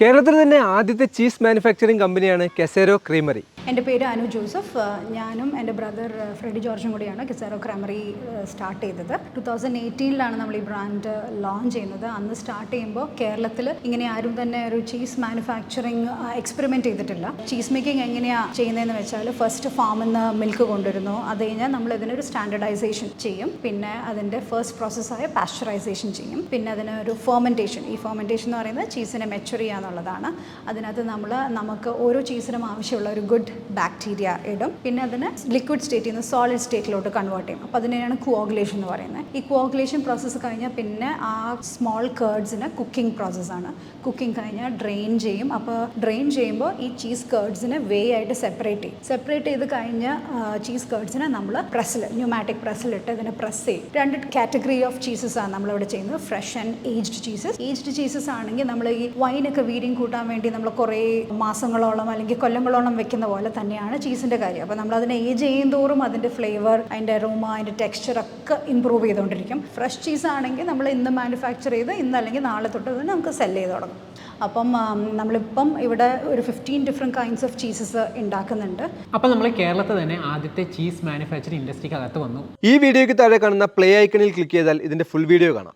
കേരളത്തിൽ തന്നെ ആദ്യത്തെ ചീസ് മാനുഫാക്ചറിംഗ് കമ്പനിയാണ് കെസേരോ ക്രീമറി. എന്റെ പേര് അനു ജോസഫ്. ഞാനും എന്റെ ബ്രദർ ഫ്രെഡി ജോർജും കൂടിയാണ് കെസേറോ ക്രീമറി സ്റ്റാർട്ട് ചെയ്തത്. ടു തൗസൻഡ് എയ്റ്റീനിലാണ് നമ്മൾ ഈ ബ്രാൻഡ് ലോഞ്ച് ചെയ്യുന്നത്. അന്ന് സ്റ്റാർട്ട് ചെയ്യുമ്പോൾ കേരളത്തിൽ ഇങ്ങനെ ആരും തന്നെ ഒരു ചീസ് മാനുഫാക്ചറിങ് എക്സ്പെരിമെന്റ് ചെയ്തിട്ടില്ല. ചീസ് മേക്കിംഗ് എങ്ങനെയാണ് ചെയ്യുന്നതെന്ന് വെച്ചാൽ ഫസ്റ്റ് ഫാമിൽ നിന്ന് മിൽക്ക് കൊണ്ടുവരുന്നു. അത് കഴിഞ്ഞാൽ നമ്മൾ ഇതിനൊരു സ്റ്റാൻഡർഡൈസേഷൻ ചെയ്യും. പിന്നെ അതിന്റെ ഫസ്റ്റ് പ്രോസസ്സായ പാസ്ചറൈസേഷൻ ചെയ്യും. പിന്നെ അതിനൊരു ഫെർമെന്റേഷൻ ഈ ഫെർമെന്റേഷൻ എന്ന് പറയുന്നത് ചീസിനെ മെച്ചുർ ചെയ്യുക എന്നുള്ളതാണ്. അതിനകത്ത് നമ്മൾ നമുക്ക് ഓരോ ചീസിനും ആവശ്യമുള്ള ഒരു ഗുഡ് ബാക്ടീരിയ ഇടും. പിന്നെ അതിന് ലിക്വിഡ് സ്റ്റേറ്റിൽ നിന്ന് സോളിഡ് സ്റ്റേറ്റിലോട്ട് കൺവേർട്ട് ചെയ്യും. അപ്പോൾ അതിനെയാണ് കുവോഗുലേഷൻ എന്ന് പറയുന്നത്. ഈ കുവോഗുലേഷൻ പ്രോസസ്സ് കഴിഞ്ഞാൽ പിന്നെ ആ സ്മോൾ കേർഡ്സിന് കുക്കിംഗ് പ്രോസസ്സാണ് കുക്കിംഗ് കഴിഞ്ഞാൽ ഡ്രെയിൻ ചെയ്യും. അപ്പോൾ ഡ്രെയിൻ ചെയ്യുമ്പോൾ ഈ ചീസ് കേർഡ്സിനെ വേ ആയിട്ട് സെപ്പറേറ്റ് ചെയ്യും. സെപ്പറേറ്റ് ചെയ്ത് കഴിഞ്ഞ ചീസ് കേർഡ്സിനെ നമ്മൾ പ്രസ്സിൽ ന്യൂമാറ്റിക് പ്രസ്സിലിട്ട് ഇതിനെ പ്രസ് ചെയ്യും. രണ്ട് കാറ്റഗറി ഓഫ് ചീസസ് ആണ് നമ്മളിവിടെ ചെയ്യുന്നത്. Fresh and aged cheeses aged cheeses ആണെങ്കിൽ നമ്മൾ ഈ വൈനൊക്കെ വീര്യം കൂട്ടാൻ വേണ്ടി നമ്മൾ കുറേ മാസങ്ങളോളം അല്ലെങ്കിൽ കൊല്ലങ്ങളോളം വെക്കുന്ന പോലെ തന്നെയാണ് ചീസിന്റെ കാര്യം. അപ്പോൾ നമ്മൾ അതിനെ ഏജ് ചെയ്യും തോറും അതിന്റെ ഫ്ലേവർ അതിന്റെ അരോമ അതിന്റെ ടെക്സ്ചർ ഒക്കെ ഇമ്പ്രൂവ് ചെയ്തുകൊണ്ടിരിക്കും. ഫ്രഷ് ചീസ് ആണെങ്കിൽ നമ്മൾ ഇന്ന് മാനുഫാക്ചർ ചെയ്ത് ഇന്ന് അല്ലെങ്കിൽ നാളെ തൊട്ട് തന്നെ നമുക്ക് സെൽ ചെയ്ത് തുടങ്ങും. അപ്പം നമ്മളിപ്പം ഇവിടെ ഒരു fifteen different kinds of cheeses ഉണ്ടാക്കുന്നുണ്ട്. അപ്പം നമ്മൾ കേരളത്തിൽ തന്നെ ആദ്യത്തെ ചീസ് മാനുഫാക്ചറിംഗ് ഇൻഡസ്ട്രിക്ക് അകത്ത് വന്നു. ഈ വീഡിയോയ്ക്ക് താഴെ കാണുന്ന പ്ലേ ഐക്കണിൽ ക്ലിക്ക് ചെയ്താൽ ഇതിന്റെ ഫുൾ വീഡിയോ കാണാം.